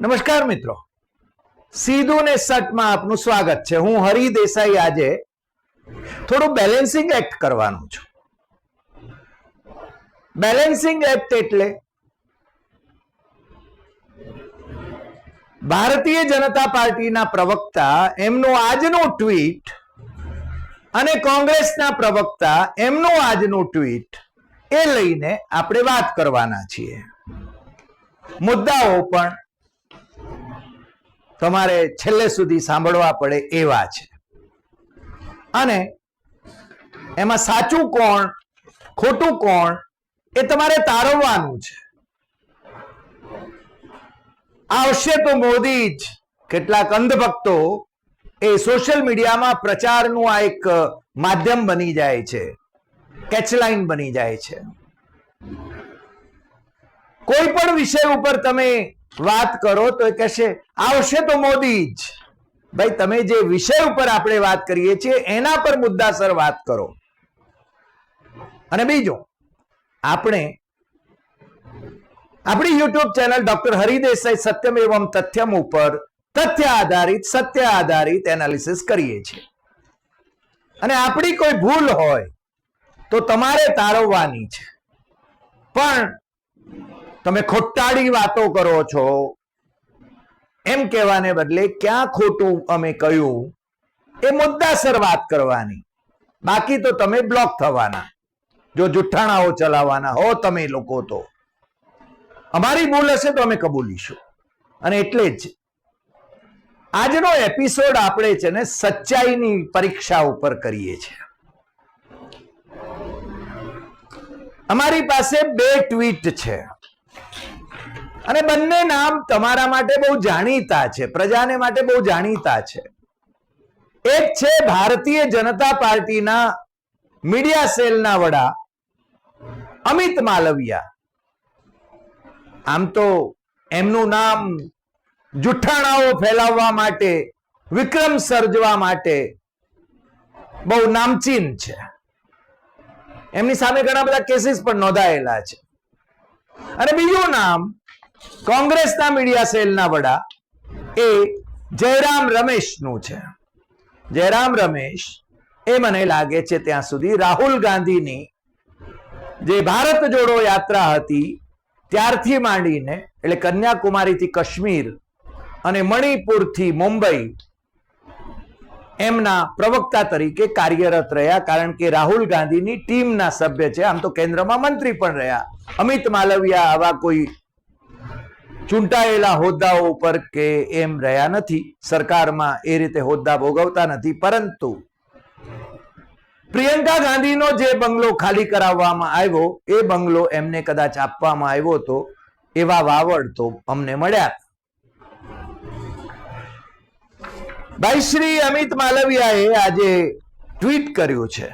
નમસ્કાર મિત્રો. સીધું ને સટમાં આપનું સ્વાગત છે. હું હરિ દેસાઈ આજે થોડું બેલેન્સિંગ એક્ટ કરવાનું છું. બેલેન્સિંગ એક્ટ એટલે ભારતીય જનતા પાર્ટીના પ્રવક્તા, એમનું આજનું ટ્વીટ અને કોંગ્રેસના પ્રવક્તા, એમનું આજનું ટ્વીટ એ લઈને આપણે વાત કરવાના છીએ. મુદ્દાઓ પણ તમારે છેલ્લે સુધી સાંભળવા પડે એવા છે. અને એમાં સાચું કોણ, ખોટું કોણ, એ તમારે તારવવાનું છે. આવશે તો મોદી જ, કેટલાક અંધભક્તો એ સોશિયલ મીડિયામાં પ્રચારનું આ એક માધ્યમ બની જાય છે કેચલાઇન બની જાય છે. કોઈ પણ વિષય ઉપર તમે વાત કરો તો એ કહેશે, આવશે તો મોદી જ. ભાઈ, તમે જે વિષય ઉપર આપણે વાત કરીએ છીએ, એના પર મુદ્દાસર વાત કરો. અને બીજું, આપણે આપણી YouTube channel doctor Hari Desai Satyam એવમ તથ્યમ ઉપર તથ્ય આધારિત, સત્ય આધારિત એનાલિસિસ કરીએ છીએ. અને આપણી કોઈ ભૂલ હોય તો તમારે તારવવાની છે. પણ તમે ખોટાડી વાતો કરો છો. એમ કહેવાને બદલે ક્યાં ખોટું અમે કહ્યું? એ મુદ્દાસર વાત કરવાની. બાકી તો તમે બ્લોક થવાના. જો જુઠ્ઠાણાઓ ચલાવવાના હો તમે લોકો તો. અમારી ભૂલ હશે તો અમે કબૂલીશું. અને એટલે જ આજનો એપિસોડ આપણે છે ને સચ્ચાઈની પરીક્ષા ઉપર કરીએ છીએ. અમારી પાસે બે ટ્વીટ છે. અને બંને નામ તમારા માટે બહુ જાણીતા છે, પ્રજાને માટે બહુ જાણીતા છે. એક છે ભારતીય જનતા પાર્ટીના મીડિયા સેલના વડા અમિત માલવિયા. આમ તો એમનું નામ જુઠ્ઠાણાઓ ફેલાવવા માટે, વિક્રમ સર્જવા માટે બહુ નામચીન છે. એમની સામે ઘણા બધા કેસીસ પણ નોંધાયેલા છે. અને બીજું નામ કોંગ્રેસના મીડિયા સેલના વડા એ જયરામ રમેશનું છે. જયરામ રમેશ એ મને લાગે છે ત્યાં સુધી રાહુલ ગાંધીની જે ભારત જોડો યાત્રા હતી ત્યારથી માંડીને એટલે કન્યાકુમારીથી કાશ્મીર અને મણિપુરથી મુંબઈ એમના પ્રવક્તા તરીકે કાર્યરત રહ્યા કારણ કે રાહુલ ગાંધીની ટીમના સભ્ય છે. આમ તો કેન્દ્રમાં મંત્રી પણ રહ્યા. અમિત માલવિયા આવા કોઈ ચૂંટાયેલા હોદ્દાઓ ઉપર કે એમ રહ્યા નથી. સરકારમાં એ રીતે હોદ્દા ભોગવતા નથી. પરંતુ પ્રિયંકા ગાંધીનો જે બંગલો ખાલી કરાવવામાં આવ્યો, એ બંગલો એમને કદાચ આપવામાં આવ્યો હતો એવા વાવડ તો અમને મળ્યા. ભાઈ શ્રી અમિત માલવિયાએ આજે ટ્વીટ કર્યું છે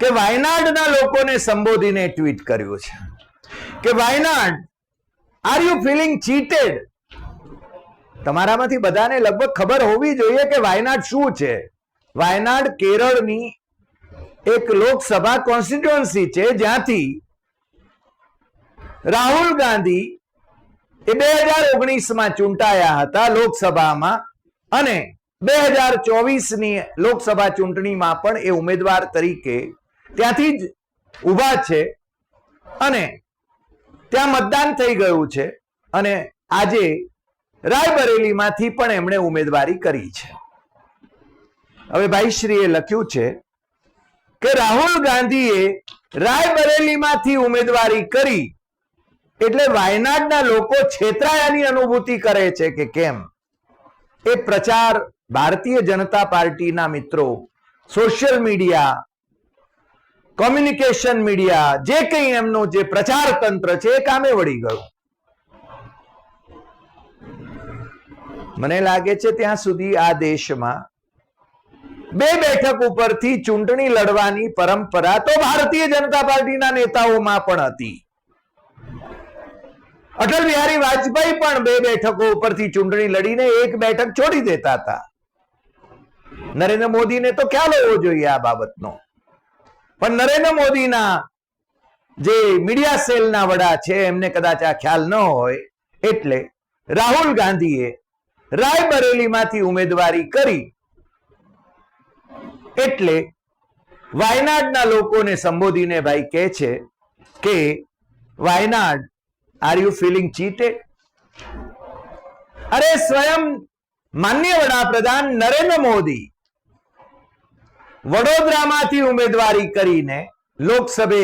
કે વાયનાડના લોકોને સંબોધીને ટ્વીટ કર્યું છે. કે Wayanad are you feeling cheated તમારામાંથી બધાને લગભગ ખબર હોવી જોઈએ કે વાયનાડ શું છે. વાયનાડ કેરળની એક લોકસભા કોન્સ્ટિટ્યુઅન્સી છે, જ્યાંથી રાહુલ ગાંધી એ બે હજાર ઓગણીસમાં ચૂંટાયા હતા લોકસભામાં અને બે હજાર ચોવીસની લોકસભા ચૂંટણીમાં પણ એ ઉમેદવાર તરીકે ત્યાંથી જ ઊભા છે. અને ત્યાં મતદાન થઈ ગયું છે અને આજે રાયબરેલીમાંથી પણ એમણે ઉમેદવારી કરી છે. હવે ભાઈશ્રીએ લખ્યું છે કે રાહુલ ગાંધીએ રાયબરેલીમાંથી ઉમેદવારી કરી એટલે વાયનાડના લોકો છેતરાયાની અનુભૂતિ કરે છે કે કેમ? એ પ્રચાર ભારતીય જનતા પાર્ટીના મિત્રો સોશિયલ મીડિયા કોમ્યુનિકેશન મીડિયા જે કંઈ એમનું જે પ્રચાર તંત્ર છે એ કામે વળી ગયું. મને લાગે છે ત્યાં સુધી આ દેશમાં બે બેઠક ઉપરથી ચૂંટણી લડવાની પરંપરા તો ભારતીય જનતા પાર્ટીના નેતાઓમાં પણ હતી. અટલ બિહારી વાજપેયી પણ બે બેઠકો ઉપરથી ચૂંટણી લડીને એક બેઠક છોડી દેતા હતા. નરેન્દ્ર મોદીને તો ખ્યાલ હોવો જોઈએ આ બાબતનો. પણ નરેન્દ્ર મોદીના જે મીડિયા સેલના વડા છે, એમને કદાચ આ ખ્યાલ ન હોય, એટલે રાહુલ ગાંધીએ રાયબરેલીમાંથી ઉમેદવારી કરી. એટલે વાયનાડના લોકોને સંબોધીને ભાઈ કહે છે કે, Wayanad are you feeling cheated અરે, સ્વયં માન્ય વડાપ્રધાન નરેન્દ્ર મોદી વડોદરામાંથી ઉમેદવારી કરીને લોકસભે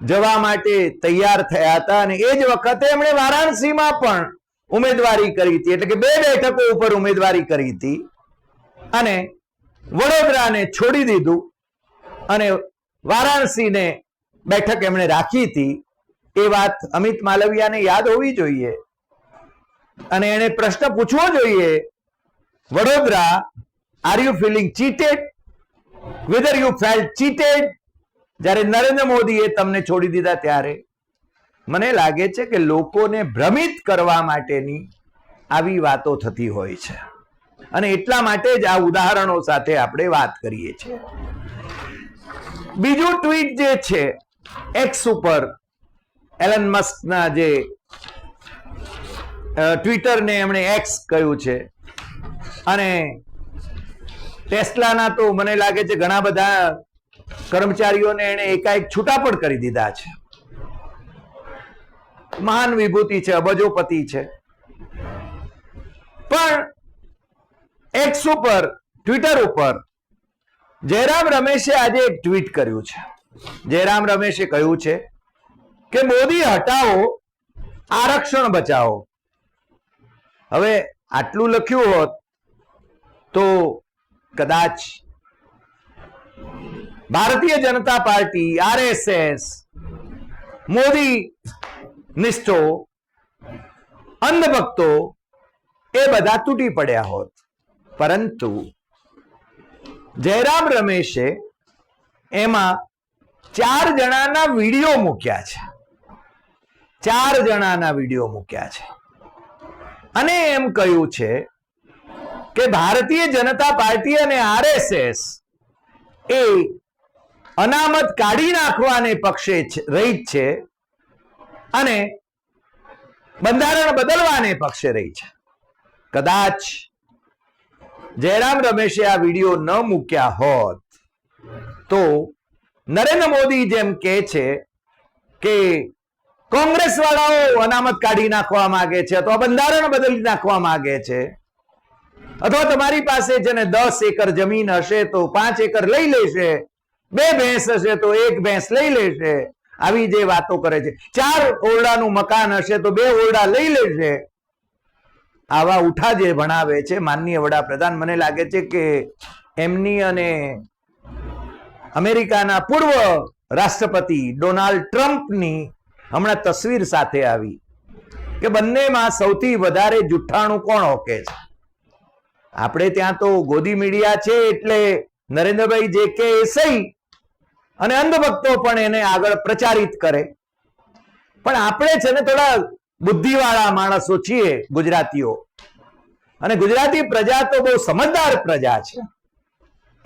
જવા માટે તૈયાર થયા હતા અને એ જ વખતે એમણે વારાણસીમાં પણ ઉમેદવારી કરી હતી. એટલે કે બે બેઠકો ઉપર ઉમેદવારી કરી હતી. અને વડોદરાને છોડી દીધું અને વારાણસીને બેઠક એમણે રાખી હતી. એ વાત અમિત માલવિયાને યાદ હોવી જોઈએ. અને એને પ્રશ્ન પૂછવો જોઈએ, Vadodara are you feeling cheated whether you feel cheated જ્યારે નરેન્દ્ર મોદીએ તમને છોડી દીધા ત્યારે, મને લાગે છે કે લોકોને ભ્રમિત કરવા માટેની આવી વાતો થતી હોય છે. અને એટલા માટે જ આ ઉદાહરણો સાથે આપણે વાત કરીએ છીએ. બીજું ટ્વીટ જે છે એક્સ ઉપર એલન મસ્કના જે ટ્વિટરને એમણે એક્સ કહ્યું છે. અને ટેસ્લાના તો મને લાગે છે ઘણા બધા કર્મચારીઓને એને એકાએક છૂટા પણ કરી દીધા છે. મહાન વિભૂતિ છે, અબજોપતિ છે. પણ એક્સ ઉપર ટ્વિટર ઉપર જયરામ રમેશે આજે એક ટ્વીટ કર્યું છે. જયરામ રમેશે કહ્યું છે કે, મોદી, હટાવો, આરક્ષણ બચાવો. હવે આટલું લખ્યું હોત તો કદાચ ભારતીય જનતા પાર્ટી, આરએસએસ, મોદી નિષ્ઠો, અંધભક્તો એ બધા તૂટી પડ્યા હોત. પરંતુ જયરામ રમેશે એમાં ચાર જણાના વીડિયો મૂક્યા છે. ચાર જણાના વીડિયો મૂક્યા છે. અને એમ કહ્યું છે કે ભારતીય જનતા પાર્ટી અને આરએસએસ એ અનામત કાઢી નાખવાને પક્ષે રહી છે અને બંધારણ બદલવાને પક્ષે રહી છે. કદાચ જયરામ રમેશે આ વીડિયો ન મૂક્યા હોત તો નરેન્દ્ર મોદી જેમ કહે છે કે કોંગ્રેસ વાળાઓ અનામત કાઢી નાખવા માંગે છે અથવા બંધારણ બદલી નાખવા માંગે છે અથવા તમારી પાસે છે ને દસ એકર જમીન હશે તો પાંચ એકર લઈ લેશે, બે ભેંસ હશે તો એક ભેંસ લઈ લેશે. આવી જે વાતો કરે છે. ચાર ઓરડાનું મકાન હશે તો બે ઓરડા લઈ લેશે. આવા ઉઠા જે ભણાવે છે માનનીય વડાપ્રધાન, મને લાગે છે કે એમની અને અમેરિકાના પૂર્વ રાષ્ટ્રપતિ ડોનાલ્ડ ટ્રમ્પની હમણાં તસવીર સાથે આવી કે બંનેમાં સૌથી વધારે જુઠ્ઠાણું કોણ ઓકે છે? આપણે ત્યાં તો ગોદી મીડિયા છે એટલે નરેન્દ્રભાઈ જે કે એ સહી અને અંધભક્તો પણ એને આગળ પ્રચારિત કરે. પણ આપણે છે ને થોડા બુદ્ધિવાળા માણસો છીએ ગુજરાતીઓ. અને ગુજરાતી પ્રજા તો બહુ સમજદાર પ્રજા છે.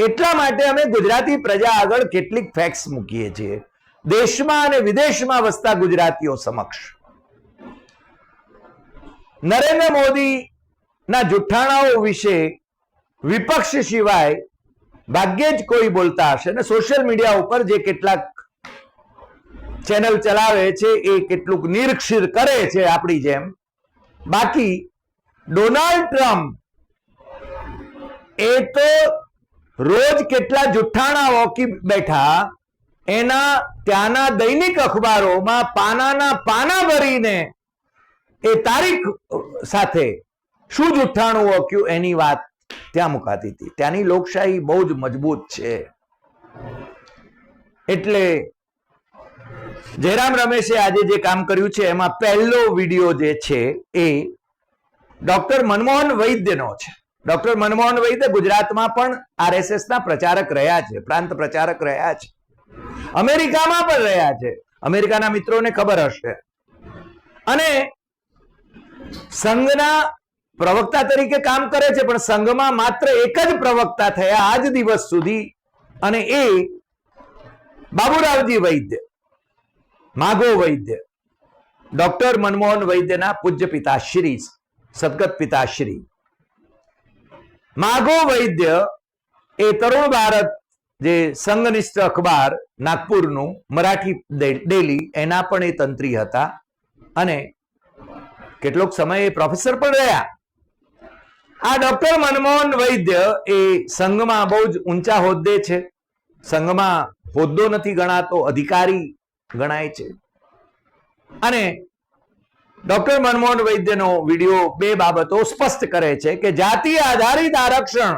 એટલા માટે અમે ગુજરાતી પ્રજા આગળ કેટલીક ફેક્ટ્સ મૂકીએ છીએ. દેશમાં અને વિદેશમાં વસતા ગુજરાતીઓ સમક્ષ. નરેન્દ્ર મોદી ના, જુઠ્ઠાણાઓ વિશે વિપક્ષ સિવાય ભાગ્યે જ કોઈ બોલતા હશે. ને સોશિયલ મીડિયા ઉપર જે કેટલાક ચેનલ ચલાવે છે, એ કેટલુંક નિરક્ષિર કરે છે આપણી જેમ. બાકી ડોનાલ્ડ ટ્રમ્પ એ તો રોજ કેટલા જુઠ્ઠાણા વોકી બેઠા, એના ત્યાંના દૈનિક અખબારોમાં પાનાના પાના ભરીને એ તારીખ સાથે શું જુઠ્ઠાણું વોક્યું એની વાત ત્યાં મુકાતી હતી? ત્યાંની લોકશાહી બહુ જ મજબૂત છે. એટલે જયરામ રમેશે આજે જે કામ કર્યું છે, એમાં પહેલો વીડિયો જે છે એ ડોક્ટર મનમોહન વૈદ્યનો છે. ડોક્ટર મનમોહન વૈદ્ય ગુજરાતમાં પણ આરએસએસના પ્રચારક રહ્યા છે, પ્રાંત પ્રચારક રહ્યા છે. અમેરિકામાં પણ રહ્યા છે. અમેરિકાના મિત્રોને ખબર હશે. અને સંઘના પ્રવક્તા તરીકે કામ કરે છે, પણ સંઘમાં માત્ર એક જ પ્રવક્તા થયા આજ દિવસ સુધી. અને એ બાબુરાવજી વૈદ્ય, માગો વૈદ્ય, ડોક્ટર મનમોહન વૈદ્યના પૂજ્ય પિતા શ્રી સદગત પિતાશ્રી. માઘો વૈદ્ય એ તરુણ ભારત જે સંઘનિષ્ઠ અખબાર, નાગપુરનું, મરાઠી ડેલી, એના પણ એ તંત્રી હતા. અને કેટલોક સમય એ પ્રોફેસર પણ રહ્યા. આ ડોક્ટર મનમોહન વૈદ્ય એ સંઘમાં બહુ જ ઊંચા હોદ્દે છે. સંઘમાં હોદ્દો નથી ગણાતો, અધિકારી ગણાય છે. અને ડોક્ટર મનમોહન વૈદ્યનો વીડિયો બે બાબતો સ્પષ્ટ કરે છે કે જાતિ આધારિત આરક્ષણ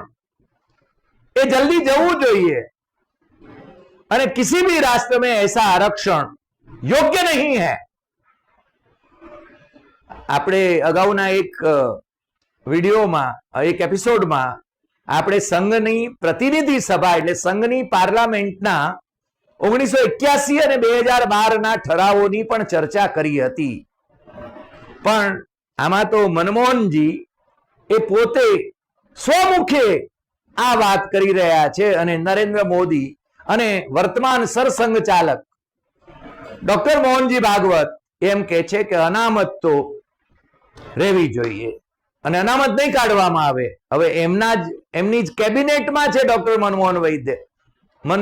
એ જલ્દી જવું જોઈએ અને કિસી ભી રાષ્ટ્ર મેં એસા આરક્ષણ યોગ્ય નહીં હૈ. આપણે અગાઉના એક વિડીયોમાં, એક એપિસોડમાં આપણે સંઘની પ્રતિનિધિ સભા એટલે સંઘની પાર્લામેન્ટના ઓગણીસો એક્યાસી અને બે હજાર બારના ઠરાવોની પણ ચર્ચા કરી હતી. પણ આમાં તો મનમોહનજી એ પોતે સ્વમુખે આ વાત કરી રહ્યા છે અને નરેન્દ્ર મોદી અને વર્તમાન સરસંઘ ચાલક ડોક્ટર મોહનજી ભાગવત એમ કે છે કે અનામત તો રહેવી જોઈએ. અને અનામત નહીં કાઢવામાં આવે. હવે એમના જ, એમની જ કેબિનેટમાં છે ડોક્ટર મનમોહન વૈદ્ય. મન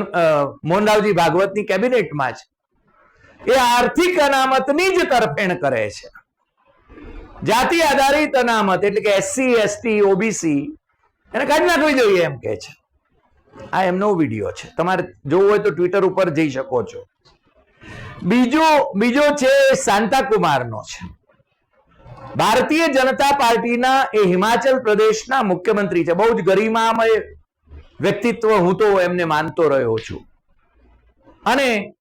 મોહનરાવજી ભાગવતની કેબિનેટમાં છે. એ આર્થિક અનામતની જ તરફેણ કરે છે. જાતિ આધારિત અનામત એટલે કે એસસી એસટી ઓબીસી એને કાઢી નાખવી જોઈએ એમ કે છે. આ એમનો વીડિયો છે. તમારે જોવું હોય તો ટ્વિટર ઉપર જઈ શકો છો. બીજો બીજો છે શાંતાકુમારનો છે. ભારતીય જનતા પાર્ટીના એ હિમાચલ પ્રદેશના મુખ્યમંત્રી છે. બહુ જ ગરિમામય વ્યક્તિત્વ હું તો એમને માનતો રહ્યો છું. અને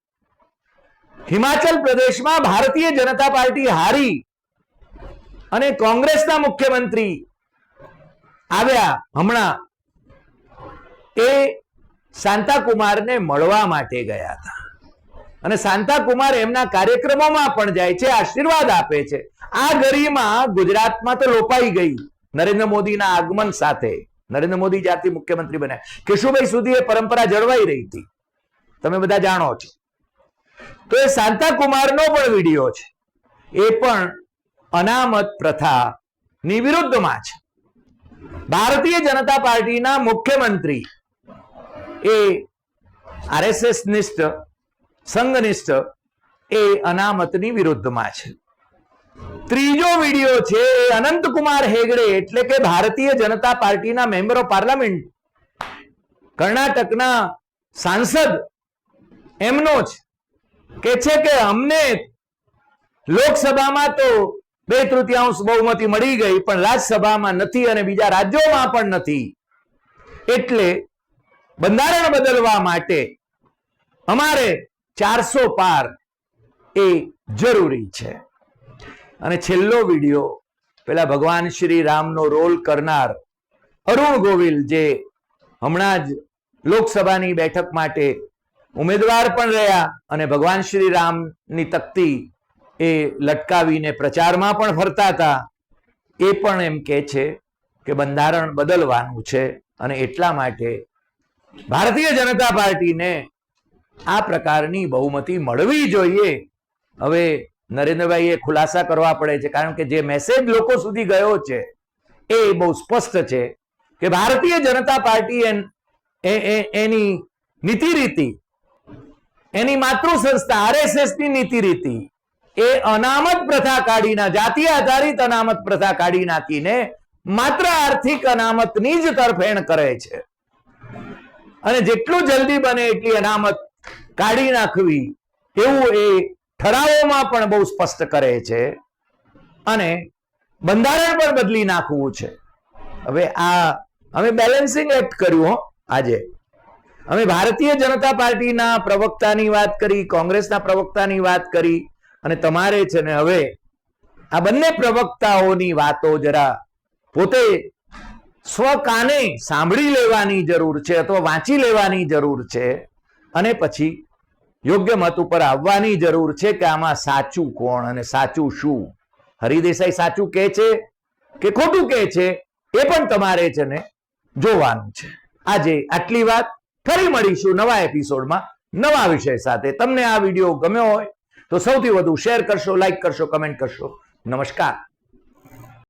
હિમાચલ પ્રદેશમાં ભારતીય જનતા પાર્ટી હારી અને કોંગ્રેસના મુખ્યમંત્રી આવ્યા હમણાં એ શાંતાકુમારને મળવા માટે ગયા હતા. અને શાંતાકુમાર એમના કાર્યક્રમોમાં પણ જાય છે, આશીર્વાદ આપે છે. આ ગરિમા ગુજરાતમાં તો લોપાઈ ગઈ. નરેન્દ્ર મોદીના આગમન સાથે. નરેન્દ્ર મોદી જ્યારથી મુખ્યમંત્રી બન્યા. કેશુભાઈ સુધી એ પરંપરા જળવાઈ રહી હતી. તમે બધા જાણો છો. તો એ શાંતાકુમારનો પણ વીડિયો છે. એ પણ અનામત પ્રથા ની વિરુદ્ધમાં છે. ભારતીય જનતા પાર્ટીના મુખ્યમંત્રી એ આરએસએસ નિષ્ઠ સંઘનિષ્ઠ એ અનામતની વિરુદ્ધમાં છે. ત્રીજો વીડિયો છે એ અનંતકુમાર હેગડે એટલે કે ભારતીય જનતા પાર્ટીના મેમ્બર ઓફ પાર્લામેન્ટ. કર્ણાટકના સાંસદ એમનો જ કે છે કે અમને લોકસભામાં તો બે તૃતીયાંશ બહુમતી મળી ગઈ, પણ રાજ્યસભામાં નથી અને બીજા રાજ્યોમાં પણ નથી. એટલે બંધારણ બદલવા માટે અમારે ચારસો પાર એ જરૂરી છે. અને છેલ્લો વીડિયો, પેલા ભગવાન શ્રી રામનો રોલ કરનાર અરુણ ગોવિલ, જે હમણાં જ લોકસભાની બેઠક માટે ઉમેદવાર પણ રહ્યા અને ભગવાન શ્રી રામની તકતી એ લટકાવીને પ્રચારમાં પણ ફરતા હતા, એ પણ એમ કહે છે કે બંધારણ બદલવાનું છે અને એટલા માટે ભારતીય જનતા પાર્ટીને આ પ્રકારની બહુમતી મળવી જોઈએ. હવે નરેન્દ્રભાઈએ ખુલાસા કરવા પડે છે, કારણ કે જે મેસેજ લોકો સુધી ગયો છે, એ બહુ સ્પષ્ટ છે કે ભારતીય જનતા પાર્ટી એની નીતિ રીતિ એની માતૃ સંસ્થા આરએસએસની નીતિ રીતિ એ અનામત પ્રથા કાઢીના, જાતિ આધારિત અનામત પ્રથા કાઢી નાખીને માત્ર આર્થિક અનામતની જ તરફેણ કરે છે. અને જેટલું જલ્દી બને એટલી અનામત કાઢી નાખવી એવું એ ઠરાવોમાં પણ બહુ સ્પષ્ટ કરે છે અને બંધારણ પણ બદલી નાખવું છે. હવે આ, અમે બેલેન્સિંગ એક્ટ કર્યું હો આજે. અમે ભારતીય જનતા પાર્ટીના પ્રવક્તાની વાત કરી, કોંગ્રેસના પ્રવક્તાની વાત કરી અને તમારે છે ને હવે આ બંને પ્રવક્તાઓની વાતો જરા પોતે સ્વકાને સાંભળી લેવાની જરૂર છે અથવા વાંચી લેવાની જરૂર છે અને પછી યોગ્ય મત ઉપર આવવાની જરૂર છે કે આમાં સાચું કોણ અને સાચું શું? હરિદેસાઈ સાચું કહે છે કે ખોટું કહે છે? એ પણ તમારે છે ને જોવાનું છે. આજે આટલી વાત ફરી મળીશું નવા એપિસોડમાં નવા વિષય સાથે. તમને આ વીડિયો ગમ્યો હોય તો સૌથી વધુ શેર કરશો, લાઈક કરશો, કમેન્ટ કરશો. નમસ્કાર.